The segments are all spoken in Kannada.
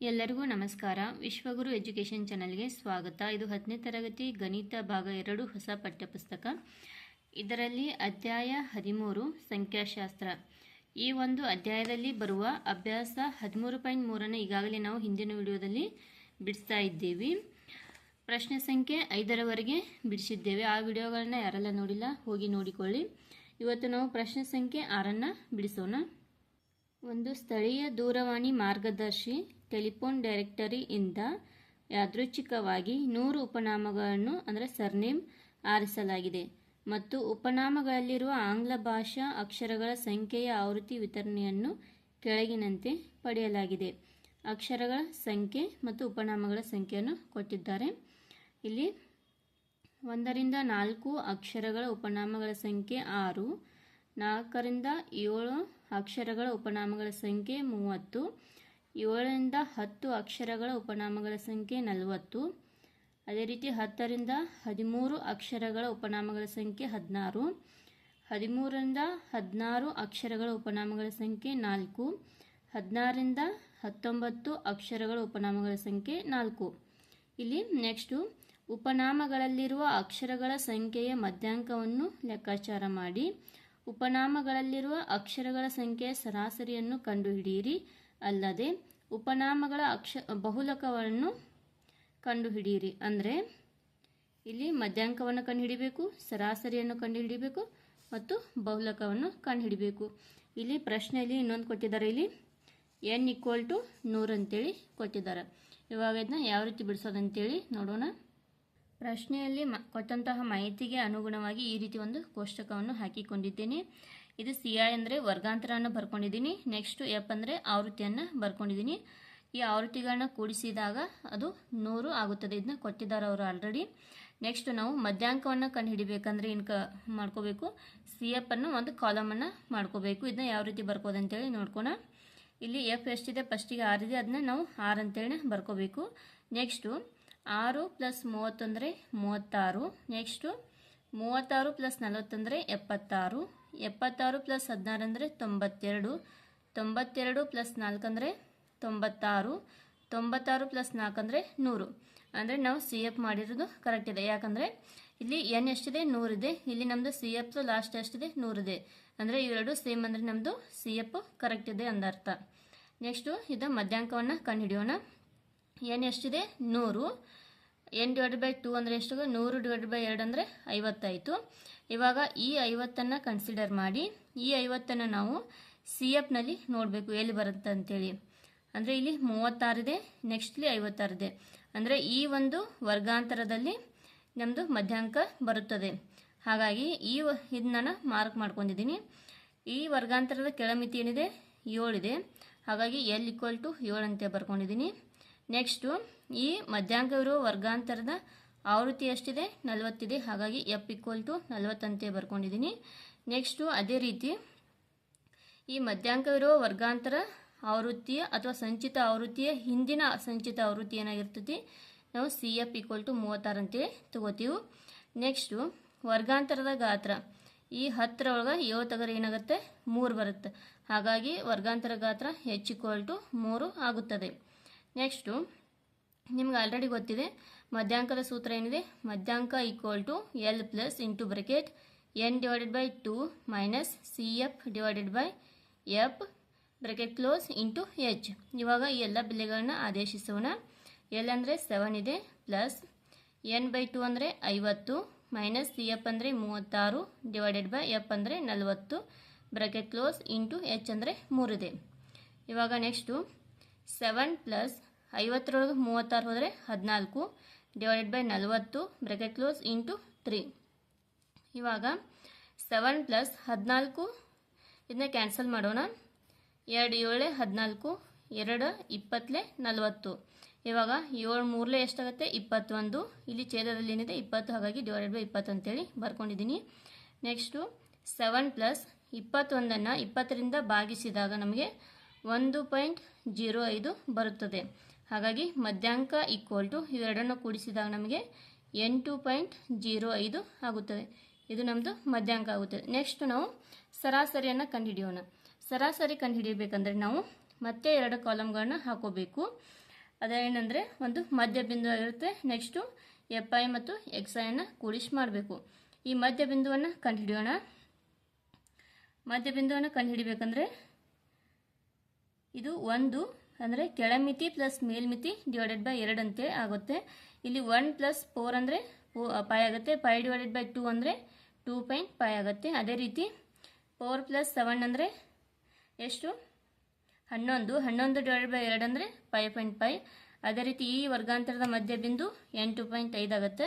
ಎಲ್ಲರಿಗೂ ನಮಸ್ಕಾರ. ವಿಶ್ವಗುರು ಎಜುಕೇಷನ್ ಚಾನಲ್ಗೆ ಸ್ವಾಗತ. ಇದು ಹತ್ತನೇ ತರಗತಿ ಗಣಿತ ಭಾಗ ಎರಡು ಹೊಸ ಪಠ್ಯಪುಸ್ತಕ. ಇದರಲ್ಲಿ ಅಧ್ಯಾಯ ಹದಿಮೂರು, ಸಂಖ್ಯಾಶಾಸ್ತ್ರ. ಈ ಒಂದು ಅಧ್ಯಾಯದಲ್ಲಿ ಬರುವ ಅಭ್ಯಾಸ ಹದಿಮೂರು ಪಾಯಿಂಟ್ ಮೂರನ್ನು ಈಗಾಗಲೇ ನಾವು ಹಿಂದಿನ ವಿಡಿಯೋದಲ್ಲಿ ಬಿಡಿಸ್ತಾ ಇದ್ದೀವಿ. ಪ್ರಶ್ನೆ ಸಂಖ್ಯೆ ಐದರವರೆಗೆ ಬಿಡಿಸಿದ್ದೇವೆ. ಆ ವಿಡಿಯೋಗಳನ್ನ ಯಾರೆಲ್ಲ ನೋಡಿಲ್ಲ, ಹೋಗಿ ನೋಡಿಕೊಳ್ಳಿ. ಇವತ್ತು ನಾವು ಪ್ರಶ್ನೆ ಸಂಖ್ಯೆ ಆರನ್ನು ಬಿಡಿಸೋಣ. ಒಂದು ಸ್ಥಳೀಯ ದೂರವಾಣಿ ಮಾರ್ಗದರ್ಶಿ ಟೆಲಿಫೋನ್ ಡೈರೆಕ್ಟರಿಯಿಂದ ಯಾದೃಚ್ಛಿಕವಾಗಿ ನೂರು ಉಪನಾಮಗಳನ್ನು, ಅಂದರೆ ಸರ್ನೇಮ್, ಆರಿಸಲಾಗಿದೆ. ಮತ್ತು ಉಪನಾಮಗಳಲ್ಲಿರುವ ಆಂಗ್ಲ ಭಾಷಾ ಅಕ್ಷರಗಳ ಸಂಖ್ಯೆಯ ಆವೃತ್ತಿ ವಿತರಣೆಯನ್ನು ಕೆಳಗಿನಂತೆ ಪಡೆಯಲಾಗಿದೆ. ಅಕ್ಷರಗಳ ಸಂಖ್ಯೆ ಮತ್ತು ಉಪನಾಮಗಳ ಸಂಖ್ಯೆಯನ್ನು ಕೊಟ್ಟಿದ್ದಾರೆ. ಇಲ್ಲಿ ಒಂದರಿಂದ ನಾಲ್ಕು ಅಕ್ಷರಗಳ ಉಪನಾಮಗಳ ಸಂಖ್ಯೆ ಆರು, ನಾಲ್ಕರಿಂದ ಏಳು ಅಕ್ಷರಗಳ ಉಪನಾಮಗಳ ಸಂಖ್ಯೆ ಮೂವತ್ತು ಏಳರಿಂದ ಹತ್ತು ಅಕ್ಷರಗಳ ಉಪನಾಮಗಳ ಸಂಖ್ಯೆ ನಲವತ್ತು. ಅದೇ ರೀತಿ ಹತ್ತರಿಂದ ಹದಿಮೂರು ಅಕ್ಷರಗಳ ಉಪನಾಮಗಳ ಸಂಖ್ಯೆ ಹದಿನಾರು. ಹದಿಮೂರರಿಂದ ಹದಿನಾರು ಅಕ್ಷರಗಳ ಉಪನಾಮಗಳ ಸಂಖ್ಯೆ ನಾಲ್ಕು. ಹದಿನಾರರಿಂದ ಹತ್ತೊಂಬತ್ತು ಅಕ್ಷರಗಳ ಉಪನಾಮಗಳ ಸಂಖ್ಯೆ ನಾಲ್ಕು. ಇಲ್ಲಿ ನೆಕ್ಸ್ಟು ಉಪನಾಮಗಳಲ್ಲಿರುವ ಅಕ್ಷರಗಳ ಸಂಖ್ಯೆಯ ಮಧ್ಯಾಂಕವನ್ನು ಲೆಕ್ಕಾಚಾರ ಮಾಡಿ. ಉಪನಾಮಗಳಲ್ಲಿರುವ ಅಕ್ಷರಗಳ ಸಂಖ್ಯೆಯ ಸರಾಸರಿಯನ್ನು ಕಂಡುಹಿಡಿಯಿರಿ. ಅಲ್ಲದೆ ಉಪನಾಮಗಳ ಅಕ್ಷ, ಬಹುಲಕವನ್ನು ಕಂಡುಹಿಡಿಯಿರಿ. ಅಂದರೆ ಇಲ್ಲಿ ಮಧ್ಯಾಂಕವನ್ನು ಕಂಡುಹಿಡಿಬೇಕು, ಸರಾಸರಿಯನ್ನು ಕಂಡುಹಿಡಿಬೇಕು ಮತ್ತು ಬಹುಲಕವನ್ನು ಕಂಡುಹಿಡಿಬೇಕು. ಇಲ್ಲಿ ಪ್ರಶ್ನೆಯಲ್ಲಿ ಇನ್ನೊಂದು ಕೊಟ್ಟಿದ್ದಾರೆ. ಇಲ್ಲಿ ಎನ್ ಈಕ್ವಲ್ ಟು ನೂರು ಅಂತೇಳಿ ಕೊಟ್ಟಿದ್ದಾರೆ. ಇವಾಗ ಇದನ್ನ ಯಾವ ರೀತಿ ಬಿಡಿಸೋದಂತೇಳಿ ನೋಡೋಣ. ಪ್ರಶ್ನೆಯಲ್ಲಿ ಮ, ಕೊಟ್ಟಂತಹ ಮಾಹಿತಿಗೆ ಅನುಗುಣವಾಗಿ ಈ ರೀತಿ ಒಂದು ಕೋಷ್ಟಕವನ್ನು ಹಾಕಿಕೊಂಡಿದ್ದೇನೆ. ಇದು ಸಿ ಐ ಅಂದರೆ ವರ್ಗಾಂತರವನ್ನು ಬರ್ಕೊಂಡಿದ್ದೀನಿ ನೆಕ್ಸ್ಟು ಎಫ್ ಅಂದರೆ ಆವೃತ್ತಿಯನ್ನು ಬರ್ಕೊಂಡಿದ್ದೀನಿ ಈ ಆವೃತ್ತಿಗಳನ್ನ ಕೂಡಿಸಿದಾಗ ಅದು ನೂರು ಆಗುತ್ತದೆ. ಇದನ್ನ ಕೊಟ್ಟಿದ್ದಾರೆ ಅವರು ಆಲ್ರೆಡಿ ನೆಕ್ಸ್ಟ್ ನಾವು ಮಧ್ಯಾಂಕವನ್ನು ಕಂಡುಹಿಡಿಬೇಕಂದ್ರೆ ಇನ್ಕ ಮಾಡ್ಕೋಬೇಕು? ಸಿ ಎಫ್ ಅನ್ನು ಒಂದು ಕಾಲಮನ್ನು ಮಾಡ್ಕೋಬೇಕು. ಇದನ್ನ ಯಾವ ರೀತಿ ಬರ್ಕೋದಂತೇಳಿ ನೋಡ್ಕೋಣ. ಇಲ್ಲಿ ಎಫ್ ಎಷ್ಟಿದೆ? ಫಸ್ಟಿಗೆ ಆರಿದೆ. ಅದನ್ನ ನಾವು ಆರು ಅಂತೇಳಿ ಬರ್ಕೋಬೇಕು. ನೆಕ್ಸ್ಟು ಆರು ಪ್ಲಸ್ ಮೂವತ್ತೊಂದರೆ ಮೂವತ್ತಾರು. ನೆಕ್ಸ್ಟು ಮೂವತ್ತಾರು ಪ್ಲಸ್ ನಲವತ್ತಂದರೆ ಎಪ್ಪತ್ತಾರು. ಎಪ್ಪತ್ತಾರು ಪ್ಲಸ್ ಹದಿನಾರು ಅಂದರೆ ತೊಂಬತ್ತೆರಡು ತೊಂಬತ್ತೆರಡು ಪ್ಲಸ್ ನಾಲ್ಕು ಅಂದರೆ ತೊಂಬತ್ತಾರು ತೊಂಬತ್ತಾರು ಪ್ಲಸ್ ನಾಲ್ಕು ಅಂದರೆ ನೂರು. ಅಂದರೆ ನಾವು ಸಿ ಎಫ್ ಮಾಡಿರೋದು ಕರೆಕ್ಟ್ ಇದೆ. ಯಾಕಂದರೆ ಇಲ್ಲಿ ಎನ್ ಎಷ್ಟಿದೆ? ನೂರಿದೆ ಇಲ್ಲಿ ನಮ್ಮದು ಸಿ ಎಫ್ ಲಾಸ್ಟ್ ಎಷ್ಟಿದೆ? ನೂರಿದೆ ಅಂದರೆ ಇವೆರಡು ಸೇಮ್ ಅಂದರೆ ನಮ್ಮದು ಸಿ ಎಫ್ ಕರೆಕ್ಟ್ ಇದೆ ಅಂದರ್ಥ. ನೆಕ್ಸ್ಟು ಇದು ಮಧ್ಯಾಂಕವನ್ನು ಕಂಡುಹಿಡಿಯೋಣ. ಎನ್ ಎಷ್ಟಿದೆ? ನೂರು. ಎನ್ ಡಿವೈಡ್ ಬೈ ಟೂ ಅಂದರೆ ಎಷ್ಟು ನೂರು ಡಿವೈಡ್ ಬೈ ಎರಡು ಅಂದರೆ ಐವತ್ತಾಯಿತು ಇವಾಗ ಈ ಐವತ್ತನ್ನು ಕನ್ಸಿಡರ್ ಮಾಡಿ, ಈ ಐವತ್ತನ್ನು ನಾವು ಸಿ ಎಫ್ನಲ್ಲಿ ನೋಡಬೇಕು ಎಲ್ಲಿ ಬರುತ್ತೆ ಅಂತೇಳಿ. ಅಂದರೆ ಇಲ್ಲಿ ಮೂವತ್ತಾರಿದೆ ನೆಕ್ಸ್ಟ್ಲಿ ಐವತ್ತಾರಿದೆ ಅಂದರೆ ಈ ಒಂದು ವರ್ಗಾಂತರದಲ್ಲಿ ನಮ್ಮದು ಮಧ್ಯಾಂಕ ಬರುತ್ತದೆ. ಹಾಗಾಗಿ ಈ ಇದನ್ನ ನಾನು ಮಾರ್ಕ್ ಮಾಡ್ಕೊಂಡಿದ್ದೀನಿ. ಈ ವರ್ಗಾಂತರದ ಕೆಳಮಿತಿ ಏನಿದೆ? ಏಳಿದೆ ಹಾಗಾಗಿ ಎಲ್ ಈಕ್ವಲ್ ಟು ಏಳು ಅಂತ ಬರ್ಕೊಂಡಿದ್ದೀನಿ. ನೆಕ್ಸ್ಟು ಈ ಮಧ್ಯಾಂಕವಿರುವ ವರ್ಗಾಂತರದ ಆವೃತ್ತಿ ಎಷ್ಟಿದೆ? ನಲವತ್ತಿದೆ. ಹಾಗಾಗಿ ಎಫ್ ಈಕ್ವಲ್ ಟು ನಲವತ್ತಂತೆ ಬರ್ಕೊಂಡಿದ್ದೀನಿ. ನೆಕ್ಸ್ಟು ಅದೇ ರೀತಿ ಈ ಮಧ್ಯಾಂಕವಿರುವ ವರ್ಗಾಂತರ ಆವೃತ್ತಿಯ ಅಥವಾ ಸಂಚಿತ ಆವೃತ್ತಿಯ ಹಿಂದಿನ ಸಂಚಿತ ಆವೃತ್ತಿ ಏನಾಗಿರ್ತೈತಿ? ನಾವು ಸಿ ಎಫ್ ಈಕ್ವಲ್ ಟು ಮೂವತ್ತಾರು ತಗೋತೀವಿ. ನೆಕ್ಸ್ಟು ವರ್ಗಾಂತರದ ಗಾತ್ರ. ಈ ಹತ್ತರ ಒಳಗೆ ಏಳು ಏನಾಗುತ್ತೆ? ಮೂರು ಬರುತ್ತೆ. ಹಾಗಾಗಿ ವರ್ಗಾಂತರ ಗಾತ್ರ ಹೆಚ್ ಈಕ್ವಲ್ ಟು ಮೂರು ಆಗುತ್ತದೆ. ನೆಕ್ಸ್ಟು ನಿಮ್ಗೆ ಆಲ್ರೆಡಿ ಗೊತ್ತಿದೆ. ಮಧ್ಯಾಂಕದ ಸೂತ್ರ ಏನಿದೆ? ಮಧ್ಯಾಂಕ equal to L plus into bracket N divided by two minus C F divided by F bracket close into H ಇವಾಗ ಈ ಎಲ್ಲ ಬೆಲೆಗಳನ್ನ ಆದೇಶಿಸೋಣ. ಎಲ್ ಅಂದರೆ ಸೆವೆನ್ ಇದೆ ಪ್ಲಸ್ ಎನ್ ಬೈ ಟು ಅಂದರೆ ಐವತ್ತು ಮೈನಸ್ ಸಿ ಎಫ್ ಅಂದರೆ ಮೂವತ್ತಾರು ಡಿವೈಡೆಡ್ ಬೈ ಎಫ್ ಅಂದರೆ ನಲವತ್ತು ಬ್ರಕೆಟ್ ಕ್ಲೋಸ್ ಇಂಟು ಎಚ್ ಅಂದರೆ ಮೂರಿದೆ ಇವಾಗ ನೆಕ್ಸ್ಟು ಸೆವೆನ್ ಪ್ಲಸ್ ಐವತ್ತರೊಳಗೆ ಮೂವತ್ತಾರು ಹೋದರೆ ಹದಿನಾಲ್ಕು ಡಿವೈಡೆಡ್ ಬೈ ನಲವತ್ತು ಬ್ರೆಕೆಟ್ ಕ್ಲೋಸ್ ಇಂಟು ತ್ರೀ ಇವಾಗ ಸೆವೆನ್ ಪ್ಲಸ್ ಹದಿನಾಲ್ಕು, ಇದನ್ನ ಕ್ಯಾನ್ಸಲ್ ಮಾಡೋಣ. ಎರಡು ಏಳೆ ಹದಿನಾಲ್ಕು, ಎರಡು ಇಪ್ಪತ್ತಲೆ ನಲವತ್ತು. ಇವಾಗ ಏಳು ಮೂರಲೆ ಎಷ್ಟಾಗುತ್ತೆ? ಇಪ್ಪತ್ತೊಂದು. ಇಲ್ಲಿ ಛೇದದಲ್ಲಿ ಏನಿದೆ? ಇಪ್ಪತ್ತು. ಹಾಗಾಗಿ ಡಿವೈಡೆಡ್ ಬೈ ಇಪ್ಪತ್ತು ಅಂತೇಳಿ ಬರ್ಕೊಂಡಿದ್ದೀನಿ. ನೆಕ್ಸ್ಟು ಸೆವೆನ್ ಪ್ಲಸ್ ಇಪ್ಪತ್ತೊಂದನ್ನು ಇಪ್ಪತ್ತರಿಂದ ಭಾಗಿಸಿದಾಗ ನಮಗೆ ಒಂದು ಪಾಯಿಂಟ್ ಜೀರೋ ಐದು ಬರುತ್ತದೆ. ಹಾಗಾಗಿ ಮಧ್ಯಾಂಕ ಈಕ್ವಲ್ ಟು ಇವೆರಡನ್ನು ಕೂಡಿಸಿದಾಗ ನಮಗೆ ಎಂಟು ಪಾಯಿಂಟ್ ಜೀರೋ ಐದು ಆಗುತ್ತದೆ. ಇದು ನಮ್ಮದು ಮಧ್ಯಾಂಕ ಆಗುತ್ತದೆ. ನೆಕ್ಸ್ಟ್ ನಾವು ಸರಾಸರಿಯನ್ನು ಕಂಡುಹಿಡಿಯೋಣ. ಸರಾಸರಿ ಕಂಡುಹಿಡಿಯಬೇಕಂದ್ರೆ ನಾವು ಮತ್ತೆ ಎರಡು ಕಾಲಮ್ಗಳನ್ನ ಹಾಕೋಬೇಕು. ಅದೇನೆಂದರೆ ಒಂದು ಮಧ್ಯ ಬಿಂದು ಆಗಿರುತ್ತೆ ನೆಕ್ಸ್ಟು ಎಫ್ ಐ ಮತ್ತು ಎಕ್ಸ್ ಐನ ಕೂಡಿಸಿ ಮಾಡಬೇಕು. ಈ ಮಧ್ಯ ಬಿಂದುವನ್ನು ಕಂಡುಹಿಡಿಯೋಣ. ಮಧ್ಯ ಬಿಂದುವನ್ನು ಕಂಡುಹಿಡಿಬೇಕಂದ್ರೆ ಇದು ಒಂದು ಅಂದರೆ ಕೆಳಮಿತಿ ಪ್ಲಸ್ ಮೇಲ್ಮಿತಿ ಡಿವೈಡೆಡ್ ಬೈ ಎರಡು ಅಂತೇಳಿ ಆಗುತ್ತೆ. ಇಲ್ಲಿ ಒನ್ ಪ್ಲಸ್ ಫೋರ್ ಅಂದರೆ ಪೈ ಆಗುತ್ತೆ. ಪೈ ಡಿವೈಡೆಡ್ ಬೈ ಟೂ ಅಂದರೆ ಟೂ ಪಾಯಿಂಟ್ ಪೈ ಆಗುತ್ತೆ. ಅದೇ ರೀತಿ ಫೋರ್ ಪ್ಲಸ್ ಸೆವೆನ್ ಅಂದರೆ ಎಷ್ಟು? ಹನ್ನೊಂದು. ಹನ್ನೊಂದು ಡಿವೈಡೆಡ್ ಬೈ ಎರಡು ಅಂದರೆ ಫೈವ್ ಪಾಯಿಂಟ್ ಫೈ ಅದೇ ರೀತಿ ಈ ವರ್ಗಾಂತರದ ಮಧ್ಯ ಬಿಂದು ಎಂಟು ಪಾಯಿಂಟ್ ಐದು ಆಗುತ್ತೆ.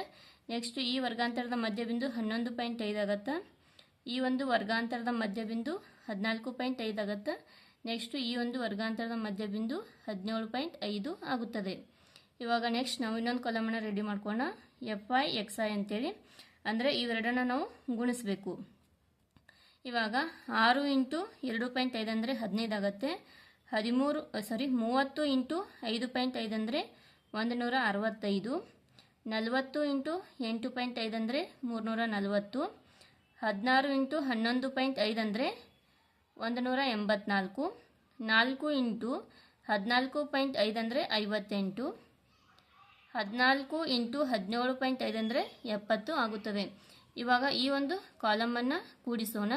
ನೆಕ್ಸ್ಟ್ ಈ ವರ್ಗಾಂತರದ ಮಧ್ಯ ಬಿಂದು ಹನ್ನೊಂದು ಪಾಯಿಂಟ್ ಐದು ಆಗುತ್ತೆ. ಈ ಒಂದು ವರ್ಗಾಂತರದ ಮಧ್ಯ ಬಿಂದು ಹದಿನಾಲ್ಕು ಪಾಯಿಂಟ್ ಐದು ಆಗುತ್ತೆ. ನೆಕ್ಸ್ಟು ಈ ಒಂದು ವರ್ಗಾಂತರದ ಮಧ್ಯ ಬಿಂದು ಹದಿನೇಳು ಪಾಯಿಂಟ್ ಐದು ಆಗುತ್ತದೆ. ಇವಾಗ ನೆಕ್ಸ್ಟ್ ನಾವು ಇನ್ನೊಂದು ಕಾಲಮನ್ನು ರೆಡಿ ಮಾಡ್ಕೋಣ ಎಫ್ ಐ ಎಕ್ಸ್ ಐ ಅಂತೇಳಿ. ಅಂದರೆ ಇವೆರಡನ್ನ ನಾವು ಗುಣಿಸಬೇಕು. ಇವಾಗ ಆರು ಇಂಟು ಎರಡು ಪಾಯಿಂಟ್ ಐದು ಅಂದರೆ ಹದಿನೈದು ಆಗುತ್ತೆ. ಹದಿಮೂರು ಸಾರಿ ಮೂವತ್ತು ಇಂಟು ಐದು ಪಾಯಿಂಟ್ ಐದು ಅಂದರೆ ಒಂದು ನೂರ ಅರವತ್ತೈದು. ನಲವತ್ತು ಇಂಟು ಎಂಟು ಪಾಯಿಂಟ್ ಐದು ಅಂದರೆ ಮೂರುನೂರ ನಲವತ್ತು. ಹದಿನಾರು ಇಂಟು ಹನ್ನೊಂದು ಪಾಯಿಂಟ್ ಐದು ಅಂದರೆ ಒಂದು ನೂರ ಎಂಬತ್ನಾಲ್ಕು, ನಾಲ್ಕು ಇಂಟು ಹದಿನಾಲ್ಕು ಪಾಯಿಂಟ್ ಐದು ಅಂದರೆ ಐವತ್ತೆಂಟು, ಹದಿನಾಲ್ಕು ಇಂಟು ಹದಿನೇಳು ಪಾಯಿಂಟ್ ಐದು ಅಂದರೆ ಎಪ್ಪತ್ತು ಆಗುತ್ತದೆ ಇವಾಗ ಈ ಒಂದು ಕಾಲಮನ್ನು ಕೂಡಿಸೋಣ.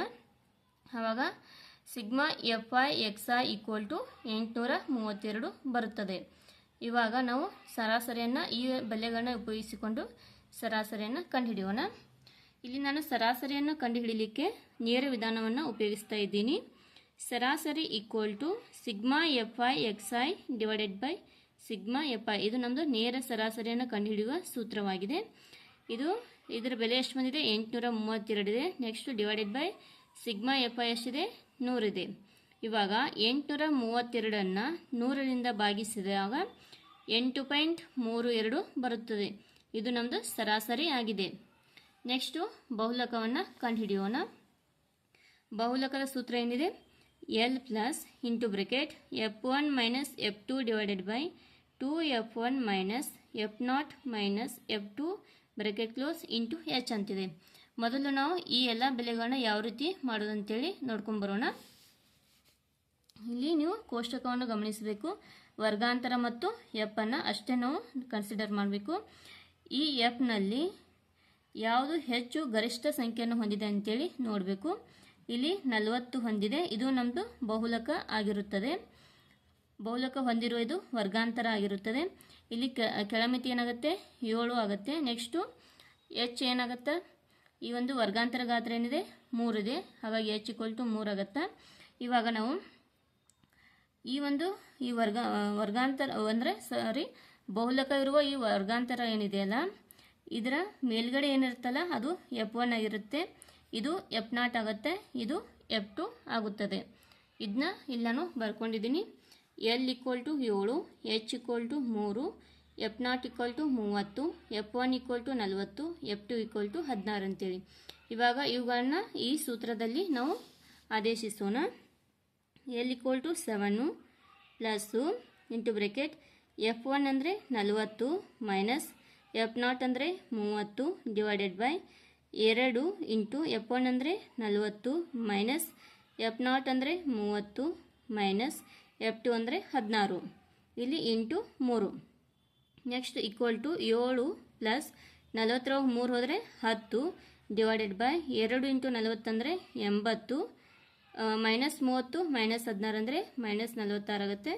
ಆವಾಗ sigma F I X I equal to ಎಂಟುನೂರ ಮೂವತ್ತೆರಡು ಬರುತ್ತದೆ. ಇವಾಗ ನಾವು ಸರಾಸರಿಯನ್ನು ಈ ಬೆಲೆಗಳನ್ನ ಉಪಯೋಗಿಸಿಕೊಂಡು ಸರಾಸರಿಯನ್ನು ಕಂಡುಹಿಡಿಯೋಣ. ಇಲ್ಲಿ ನಾನು ಸರಾಸರಿಯನ್ನು ಕಂಡುಹಿಡಿಯಲಿಕ್ಕೆ ನೇರ ವಿಧಾನವನ್ನು ಉಪಯೋಗಿಸ್ತಾ ಇದ್ದೀನಿ. ಸರಾಸರಿ equal to sigma F I X I divided by sigma F I ಇದು ನಮ್ಮದು ನೇರ ಸರಾಸರಿಯನ್ನು ಕಂಡುಹಿಡಿಯುವ ಸೂತ್ರವಾಗಿದೆ. ಇದು ಇದರ ಬೆಲೆ ಎಷ್ಟು ಬಂದಿದೆ? ಎಂಟುನೂರ ಮೂವತ್ತೆರಡಿದೆ next divided by sigma F I ಎಷ್ಟಿದೆ ನೂರಿದೆ ಇವಾಗ ಎಂಟುನೂರ ಮೂವತ್ತೆರಡನ್ನು ನೂರರಿಂದ ಭಾಗಿಸಿದಾಗ ಎಂಟು ಪಾಯಿಂಟ್ ಮೂರು ಎರಡು ಬರುತ್ತದೆ. ಇದು ನಮ್ಮದು ಸರಾಸರಿ ಆಗಿದೆ. ನೆಕ್ಸ್ಟು ಬಹುಲಕವನ್ನು ಕಂಡುಹಿಡಿಯೋಣ. ಬಹುಲಕದ ಸೂತ್ರ ಏನಿದೆ? Minus F two divided by two F one minus F naught minus F two bracket close into H ಅಂತಿದೆ. ಮೊದಲು ನಾವು ಈ ಎಲ್ಲ ಬೆಲೆಗಳನ್ನ ಯಾವ ರೀತಿ ಮಾಡೋದಂತೇಳಿ ನೋಡ್ಕೊಂಬರೋಣ ಇಲ್ಲಿ ನೀವು ಕೋಷ್ಟಕವನ್ನು ಗಮನಿಸಬೇಕು. ವರ್ಗಾಂತರ ಮತ್ತು ಎಫ್ ಅನ್ನು ಅಷ್ಟೇ ನಾವು ಕನ್ಸಿಡರ್ ಮಾಡಬೇಕು. ಈ ಎಫ್ನಲ್ಲಿ ಯಾವುದು ಹೆಚ್ಚು ಗರಿಷ್ಠ ಸಂಖ್ಯೆಯನ್ನು ಹೊಂದಿದೆ ಅಂತೇಳಿ ನೋಡಬೇಕು. ಇಲ್ಲಿ ನಲವತ್ತು ಹೊಂದಿದೆ. ಇದು ನಮ್ಮದು ಬಹುಲಕ ಆಗಿರುತ್ತದೆ. ಬಹುಲಕ ಹೊಂದಿರುವ ಇದು ವರ್ಗಾಂತರ ಆಗಿರುತ್ತದೆ. ಇಲ್ಲಿ ಕೆಳಮಿತಿ ಏನಾಗುತ್ತೆ? ಏಳು ಆಗುತ್ತೆ. ನೆಕ್ಸ್ಟು ಎಚ್ ಏನಾಗುತ್ತೆ? ಈ ಒಂದು ವರ್ಗಾಂತರ ಗಾತ್ರ ಏನಿದೆ? ಮೂರಿದೆ ಹಾಗಾಗಿ ಎಚ್ ಇಕ್ವಲ್ ಟು ಮೂರಾಗತ್ತೆ ಇವಾಗ ನಾವು ಈ ಒಂದು, ಈ ವರ್ಗ, ವರ್ಗಾಂತರ, ಅಂದರೆ ಸಾರಿ ಬಹುಲಕ ಇರುವ ಈ ವರ್ಗಾಂತರ ಏನಿದೆಯಲ್ಲ, ಇದರ ಮೇಲ್ಗಡೆ ಏನಿರುತ್ತಲ್ಲ, ಅದು ಎಫ್ ಒನ್ ಆಗಿರುತ್ತೆ. ಇದು ಎಫ್ ನಾಟ್ ಆಗುತ್ತೆ, ಇದು ಎಫ್ ಟು ಆಗುತ್ತದೆ. ಇದನ್ನ ಇಲ್ಲಿ ನಾನು ಬರ್ಕೊಂಡಿದ್ದೀನಿ. ಎಲ್ ಈಕ್ವಲ್ ಟು ಏಳು ಎಚ್ ಈಕ್ವಲ್ ಟು ಮೂರು ಎಫ್ ನಾಟ್ ಈಕ್ವಲ್ ಟು ಮೂವತ್ತು ಎಫ್ ಒನ್ ಈಕ್ವಲ್ ಟು ನಲವತ್ತು ಎಫ್ ಟು ಈಕ್ವಲ್ ಟು ಹದಿನಾರು ಅಂತೇಳಿ. ಇವಾಗ ಇವುಗಳನ್ನ ಈ ಸೂತ್ರದಲ್ಲಿ ನಾವು ಆದೇಶಿಸೋಣ. L equal to seven plus into bracket F one ಅಂದರೆ ನಲವತ್ತು ಮೈನಸ್ ಎಫ್ ನಾಟ್ ಅಂದರೆ ಮೂವತ್ತು ಡಿವೈಡೆಡ್ ಬೈ ಎರಡು ಇಂಟು ಎಫ್ ಒನ್ ಅಂದರೆ ನಲವತ್ತು, ಮೈನಸ್ ಎಫ್ ನಾಟ್ ಅಂದರೆ ಮೂವತ್ತು, ಮೈನಸ್ ಎಫ್ ಟು ಅಂದರೆ ಹದಿನಾರು. ಇಲ್ಲಿ ಇಂಟು ಮೂರು. ನೆಕ್ಸ್ಟ್ ಈಕ್ವಲ್ ಟು ಏಳು ಪ್ಲಸ್ ನಲವತ್ತರ ಮೂರು ಹೋದರೆ ಹತ್ತು ಡಿವೈಡೆಡ್ ಬೈ ಎರಡು ಇಂಟು ನಲವತ್ತಂದರೆ ಎಂಬತ್ತು ಮೈನಸ್ ಮೂವತ್ತು ಮೈನಸ್ ಹದಿನಾರು ಅಂದರೆ ಮೈನಸ್ ನಲವತ್ತಾರು ಆಗುತ್ತೆ.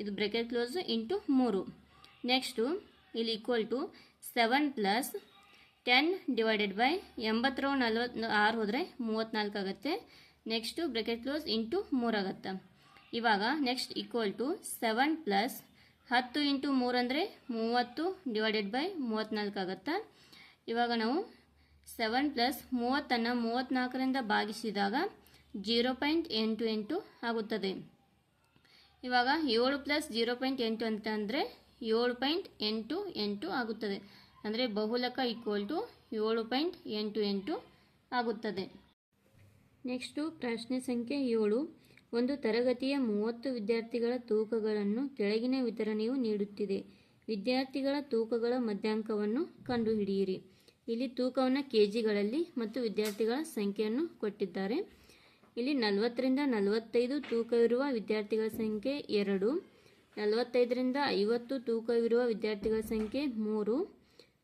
ಇದು ಬ್ರೆಕೆಟ್ ಕ್ಲೋಸು ಇಂಟು ಮೂರು. ನೆಕ್ಸ್ಟು ಇಲ್ಲಿ equal to seven plus ten divided by ಎಂಬತ್ತರ ನಲ್ವತ್ತು ಆರು ಹೋದರೆ ಮೂವತ್ತ್ನಾಲ್ಕು ಆಗುತ್ತೆ. ನೆಕ್ಸ್ಟು ಬ್ರೆಕೆಟ್ ಕ್ಲೋಸ್ ಇಂಟು ಮೂರಾಗತ್ತೆ ಇವಾಗ next equal to seven plus ಹತ್ತು ಇಂಟು ಮೂರು ಅಂದರೆ ಮೂವತ್ತು ಡಿವೈಡೆಡ್ ಬೈ ಮೂವತ್ತ್ನಾಲ್ಕು ಆಗುತ್ತೆ. ಇವಾಗ ನಾವು ಸೆವೆನ್ ಪ್ಲಸ್ ಮೂವತ್ತನ್ನು ಮೂವತ್ತ್ನಾಲ್ಕರಿಂದ ಭಾಗಿಸಿದಾಗ ಜೀರೋ ಪಾಯಿಂಟ್ ಎಂಟು ಎಂಟು ಆಗುತ್ತದೆ. ಇವಾಗ ಏಳು ಪ್ಲಸ್ ಜೀರೋ ಪಾಯಿಂಟ್ ಎಂಟು ಅಂತ ಅಂದರೆ ಏಳು ಪಾಯಿಂಟ್ ಎಂಟು ಎಂಟು ಆಗುತ್ತದೆ. ಅಂದರೆ ಬಹುಲಕ ಈಕ್ವಲ್ ಟು ಏಳು ಪಾಯಿಂಟ್ ಎಂಟು ಎಂಟು ಆಗುತ್ತದೆ. ನೆಕ್ಸ್ಟು ಪ್ರಶ್ನೆ ಸಂಖ್ಯೆ ಏಳು. ಒಂದು ತರಗತಿಯ ಮೂವತ್ತು ವಿದ್ಯಾರ್ಥಿಗಳ ತೂಕಗಳನ್ನು ಕೆಳಗಿನ ವಿತರಣೆಯು ನೀಡುತ್ತಿದೆ. ವಿದ್ಯಾರ್ಥಿಗಳ ತೂಕಗಳ ಮಧ್ಯಾಂಕವನ್ನು ಕಂಡುಹಿಡಿಯಿರಿ. ಇಲ್ಲಿ ತೂಕವನ್ನು ಕೆ ಜಿಗಳಲ್ಲಿ ಮತ್ತು ವಿದ್ಯಾರ್ಥಿಗಳ ಸಂಖ್ಯೆಯನ್ನು ಕೊಟ್ಟಿದ್ದಾರೆ. ಇಲ್ಲಿ ನಲವತ್ತರಿಂದ ನಲವತ್ತೈದು ತೂಕವಿರುವ ವಿದ್ಯಾರ್ಥಿಗಳ ಸಂಖ್ಯೆ ಎರಡು. ನಲವತ್ತೈದರಿಂದ ಐವತ್ತು ತೂಕವಿರುವ ವಿದ್ಯಾರ್ಥಿಗಳ ಸಂಖ್ಯೆ ಮೂರು.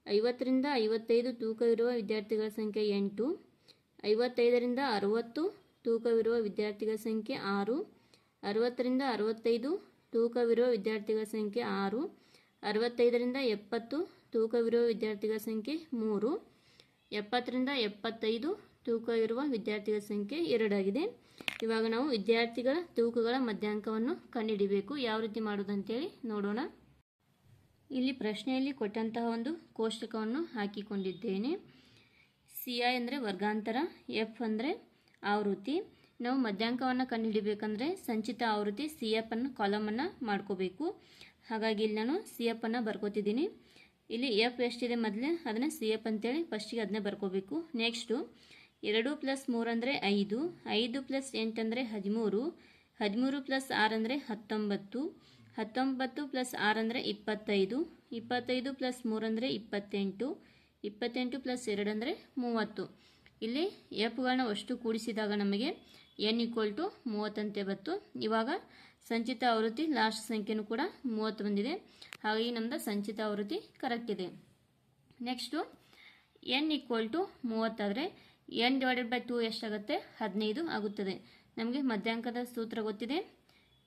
ಐವತ್ತರಿಂದ ಐವತ್ತೈದು ತೂಕವಿರುವ ವಿದ್ಯಾರ್ಥಿಗಳ ಸಂಖ್ಯೆ ಎಂಟು. ಐವತ್ತೈದರಿಂದ ಅರುವತ್ತು ತೂಕವಿರುವ ವಿದ್ಯಾರ್ಥಿಗಳ ಸಂಖ್ಯೆ ಆರು. ಅರವತ್ತರಿಂದ ಅರವತ್ತೈದು ತೂಕವಿರುವ ವಿದ್ಯಾರ್ಥಿಗಳ ಸಂಖ್ಯೆ ಆರು. ಅರವತ್ತೈದರಿಂದ ಎಪ್ಪತ್ತು ತೂಕವಿರುವ ವಿದ್ಯಾರ್ಥಿಗಳ ಸಂಖ್ಯೆ ಮೂರು. ಎಪ್ಪತ್ತರಿಂದ ಎಪ್ಪತ್ತೈದು ತೂಕವಿರುವ ವಿದ್ಯಾರ್ಥಿಗಳ ಸಂಖ್ಯೆ ಎರಡಾಗಿದೆ. ಇವಾಗ ನಾವು ವಿದ್ಯಾರ್ಥಿಗಳ ತೂಕಗಳ ಮಧ್ಯಾಂಕವನ್ನು ಕಂಡುಹಿಡಿಬೇಕು. ಯಾವ ರೀತಿ ಮಾಡೋದಂತೇಳಿ ನೋಡೋಣ. ಇಲ್ಲಿ ಪ್ರಶ್ನೆಯಲ್ಲಿ ಕೊಟ್ಟಂತಹ ಒಂದು ಕೋಷ್ಟಕವನ್ನು ಹಾಕಿಕೊಂಡಿದ್ದೇನೆ. ಸಿ ಐ ಅಂದರೆ ವರ್ಗಾಂತರ, ಎಫ್ ಅಂದರೆ ಆವೃತ್ತಿ. ನಾವು ಮಧ್ಯಾಂಕವನ್ನು ಕಂಡುಹಿಡಿಬೇಕಂದ್ರೆ ಸಂಚಿತ ಆವೃತ್ತಿ ಸಿ ಎಫ್ ಅನ್ನು ಕಾಲಮನ್ನು ಮಾಡ್ಕೋಬೇಕು. ಹಾಗಾಗಿ ಇಲ್ಲಿ ನಾನು ಸಿ ಎಫ್ ಅನ್ನು ಬರ್ಕೋತಿದ್ದೀನಿ. ಇಲ್ಲಿ ಎಫ್ ಎಷ್ಟಿದೆ ಮೊದಲೇ ಅದನ್ನು ಸಿ ಎಫ್ ಅಂತೇಳಿ ಫಸ್ಟಿಗೆ ಅದನ್ನೇ ಬರ್ಕೋಬೇಕು. ನೆಕ್ಸ್ಟು ಎರಡು ಪ್ಲಸ್ ಮೂರು ಅಂದರೆ ಐದು ಐದು ಪ್ಲಸ್ ಎಂಟು ಅಂದರೆ ಹದಿಮೂರು ಹದಿಮೂರು ಪ್ಲಸ್ ಆರು ಅಂದರೆ ಹತ್ತೊಂಬತ್ತು ಹತ್ತೊಂಬತ್ತು ಪ್ಲಸ್ ಆರು ಅಂದರೆ ಇಪ್ಪತ್ತೈದು ಇಪ್ಪತ್ತೈದು ಪ್ಲಸ್ ಮೂರು ಅಂದರೆ ಇಪ್ಪತ್ತೆಂಟು ಇಪ್ಪತ್ತೆಂಟು ಪ್ಲಸ್ ಎರಡು ಅಂದರೆ ಮೂವತ್ತು. ಇಲ್ಲಿ ಎಫ್ಗಳನ್ನ ಅಷ್ಟು ಕೂಡಿಸಿದಾಗ ನಮಗೆ ಎನ್ ಈಕ್ವಲ್ ಟು ಮೂವತ್ತಂತೆ ಬತ್ತು ಇವಾಗ ಸಂಚಿತ ಆವೃತ್ತಿ ಲಾಸ್ಟ್ ಸಂಖ್ಯೆನೂ ಕೂಡ ಮೂವತ್ತು ಬಂದಿದೆ. ಹಾಗಾಗಿ ನಮ್ಮದು ಸಂಚಿತ ಆವೃತ್ತಿ ಕರೆಕ್ಟ್ ಇದೆ. ನೆಕ್ಸ್ಟು ಎನ್ ಈಕ್ವಲ್ ಟು ಮೂವತ್ತಾದರೆ ಎನ್ ಡಿವೈಡೆಡ್ ಬೈ ಟು ಎಷ್ಟಾಗುತ್ತೆ? ಹದಿನೈದು ಆಗುತ್ತದೆ. ನಮಗೆ ಮಧ್ಯಾಂಕದ ಸೂತ್ರ ಗೊತ್ತಿದೆ.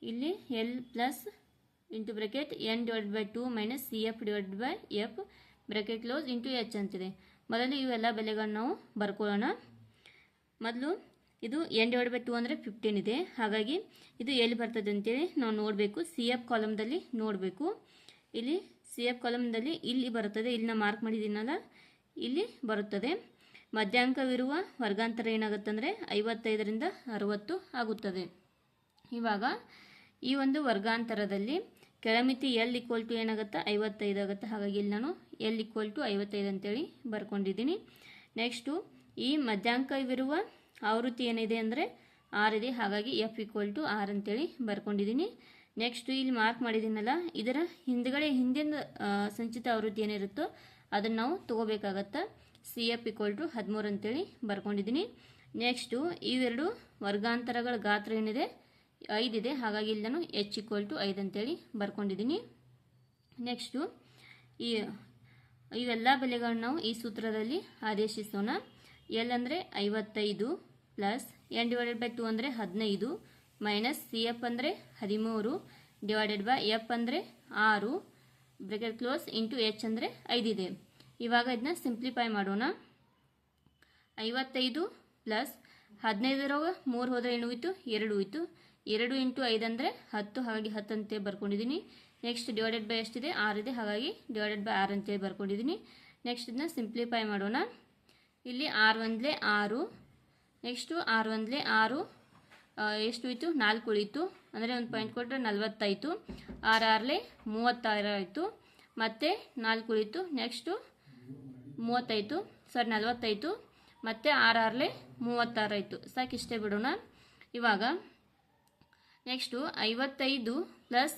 ಇಲ್ಲಿ L plus into bracket N divide by two minus C F divide by F bracket close into H ಅಂತಿದೆ. ಮೊದಲು ಇವೆಲ್ಲ ಬೆಲೆಗಳನ್ನು ನಾವು ಬರ್ಕೊಳ್ಳೋಣ. ಮೊದಲು ಇದು ಎನ್ ಡಿವೈಡ್ ಬೈ ಟು ಅಂದರೆ ಫಿಫ್ಟೀನ್ ಇದೆ. ಹಾಗಾಗಿ ಇದು ಎಲ್ಲಿ ಬರ್ತದೆ ಅಂತೇಳಿ ನಾವು ನೋಡಬೇಕು. ಸಿ ಎಫ್ ಕಾಲಮ್ದಲ್ಲಿ ನೋಡಬೇಕು. ಇಲ್ಲಿ ಸಿ ಎಫ್ ಕಾಲಮ್ದಲ್ಲಿ ಇಲ್ಲಿ ಬರುತ್ತದೆ. ಇಲ್ಲಿ ನಾನು ಮಾರ್ಕ್ ಮಾಡಿದ್ದೀನಲ್ಲ, ಇಲ್ಲಿ ಬರುತ್ತದೆ. ಮಧ್ಯಾಂಕವಿರುವ ವರ್ಗಾಂತರ ಏನಾಗುತ್ತಂದರೆ ಐವತ್ತೈದರಿಂದ ಅರುವತ್ತು ಆಗುತ್ತದೆ. ಇವಾಗ ಈ ಒಂದು ವರ್ಗಾಂತರದಲ್ಲಿ ಕೆಳಮಿತಿ ಎಲ್ ಈಕ್ವಲ್ ಟು ಏನಾಗುತ್ತೆ? ಐವತ್ತೈದು ಆಗುತ್ತೆ? ಹಾಗಾಗಿ ಇಲ್ಲಿ ನಾನು ಎಲ್ ಈಕ್ವಲ್ ಟು ಐವತ್ತೈದು ಅಂತೇಳಿ ಬರ್ಕೊಂಡಿದ್ದೀನಿ. ನೆಕ್ಸ್ಟು ಈ ಮಧ್ಯಾಂಕವಿರುವ ಆವೃತ್ತಿ ಏನಿದೆ ಅಂದರೆ ಆರಿದೆ ಹಾಗಾಗಿ ಎಫ್ ಈಕ್ವಲ್ ಟು ಆರ್ ಅಂತೇಳಿ ಬರ್ಕೊಂಡಿದ್ದೀನಿ. ನೆಕ್ಸ್ಟು ಇಲ್ಲಿ ಮಾರ್ಕ್ ಮಾಡಿದ್ದೀನಲ್ಲ, ಇದರ ಹಿಂದ್ಗಡೆ ಹಿಂದಿನ ಸಂಚಿತ ಆವೃತ್ತಿ ಏನಿರುತ್ತೋ ಅದನ್ನು ನಾವು ತೊಗೋಬೇಕಾಗತ್ತೆ? ಸಿ ಎಫ್ ಈಕ್ವಲ್ ಟು ಹದಿಮೂರು ಅಂತೇಳಿ ಬರ್ಕೊಂಡಿದ್ದೀನಿ. ನೆಕ್ಸ್ಟು ಇವೆರಡು ವರ್ಗಾಂತರಗಳ ಗಾತ್ರ ಏನಿದೆ? ಐದಿದೆ ಹಾಗಾಗಿ ಇಲ್ಲಿ ನಾನು ಎಚ್ ಈಕ್ವಲ್ ಟು ಐದು ಅಂತೇಳಿ ಬರ್ಕೊಂಡಿದ್ದೀನಿ. ನೆಕ್ಸ್ಟು ಈ, ಇವೆಲ್ಲ ಬೆಲೆಗಳನ್ನ ನಾವು ಈ ಸೂತ್ರದಲ್ಲಿ ಆದೇಶಿಸೋಣ. ಎಲ್ ಅಂದರೆ ಐವತ್ತೈದು plus N divided by two ಅಂದರೆ ಹದಿನೈದು ಮೈನಸ್ ಸಿ ಎಫ್ ಅಂದರೆ ಹದಿಮೂರು ಡಿವೈಡೆಡ್ ಬೈ ಎಫ್ ಅಂದರೆ ಆರು ಬ್ರೆಕೆಟ್ ಕ್ಲೋಸ್ ಇಂಟು ಎಚ್ ಅಂದರೆ ಐದಿದೆ ಇವಾಗ ಇದನ್ನ ಸಿಂಪ್ಲಿಫೈ ಮಾಡೋಣ. ಐವತ್ತೈದು ಪ್ಲಸ್ ಹದಿನೈದರೊಳಗೆ ಮೂರು ಹೋದರೆ ಏನು ಹೋಯ್ತು? ಎರಡು ಹೋಯ್ತು. ಎರಡು ಇಂಟು ಐದು ಅಂದರೆ ಹತ್ತು, ಹಾಗಾಗಿ ಹತ್ತು ಅಂತೇಳಿ ಬರ್ಕೊಂಡಿದ್ದೀನಿ. ನೆಕ್ಸ್ಟ್ ಡಿವೈಡೆಡ್ ಬೈ ಎಷ್ಟಿದೆ? ಆರಿದೆ ಹಾಗಾಗಿ ಡಿವೈಡೆಡ್ ಬೈ ಆರು ಅಂತೇಳಿ ಬರ್ಕೊಂಡಿದ್ದೀನಿ. ನೆಕ್ಸ್ಟ್ ಇದನ್ನ ಸಿಂಪ್ಲಿಫೈ ಮಾಡೋಣ. ಇಲ್ಲಿ ಆರು ಒಂದಲೇ ಆರು ನೆಕ್ಸ್ಟು ಆರು ಒಂದಲೇ ಆರು ಎಷ್ಟು ಇತ್ತು ನಾಲ್ಕು ಉಳಿತು ಅಂದರೆ ಒಂದು ಪಾಯಿಂಟ್ ಕೊಟ್ಟರೆ ನಲ್ವತ್ತಾಯಿತು ಆರು ಆರಲೆ ಮೂವತ್ತಾರು ಆಯಿತು. ಮತ್ತು ನಾಲ್ಕು ಉಳಿತು ನೆಕ್ಸ್ಟು ಮೂವತ್ತಾಯಿತು ಸಾರಿ ನಲ್ವತ್ತಾಯಿತು ಮತ್ತು ಆರು ಆರಲೆ ಮೂವತ್ತಾರು ಆಯಿತು. ಸಾಕಿಷ್ಟೇ ಬಿಡೋಣ. ಇವಾಗ ನೆಕ್ಸ್ಟು ಐವತ್ತೈದು ಪ್ಲಸ್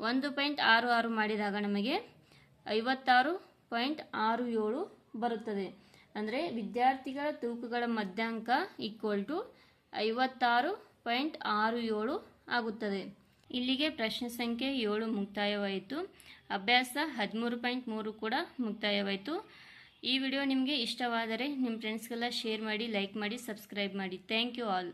ಒಂದು ಪಾಯಿಂಟ್ ಆರು ಆರು ಮಾಡಿದಾಗ ನಮಗೆ ಐವತ್ತಾರು ಪಾಯಿಂಟ್ ಆರು ಏಳು ಬರುತ್ತದೆ. ಅಂದರೆ ವಿದ್ಯಾರ್ಥಿಗಳ ತೂಕಗಳ ಮಧ್ಯಾಂಕ ಈಕ್ವಲ್ ಟು ಐವತ್ತಾರು ಪಾಯಿಂಟ್ ಆರು ಏಳು ಆಗುತ್ತದೆ. ಇಲ್ಲಿಗೆ ಪ್ರಶ್ನೆ ಸಂಖ್ಯೆ ಏಳು ಮುಕ್ತಾಯವಾಯಿತು. ಅಭ್ಯಾಸ ಹದಿಮೂರು ಪಾಯಿಂಟ್ ಮೂರು ಕೂಡ ಮುಕ್ತಾಯವಾಯಿತು. ಈ ವಿಡಿಯೋ ನಿಮಗೆ ಇಷ್ಟವಾದರೆ ನಿಮ್ಮ ಫ್ರೆಂಡ್ಸ್ಗೆಲ್ಲ ಶೇರ್ ಮಾಡಿ ಲೈಕ್ ಮಾಡಿ ಸಬ್ಸ್ಕ್ರೈಬ್ ಮಾಡಿ. Thank you all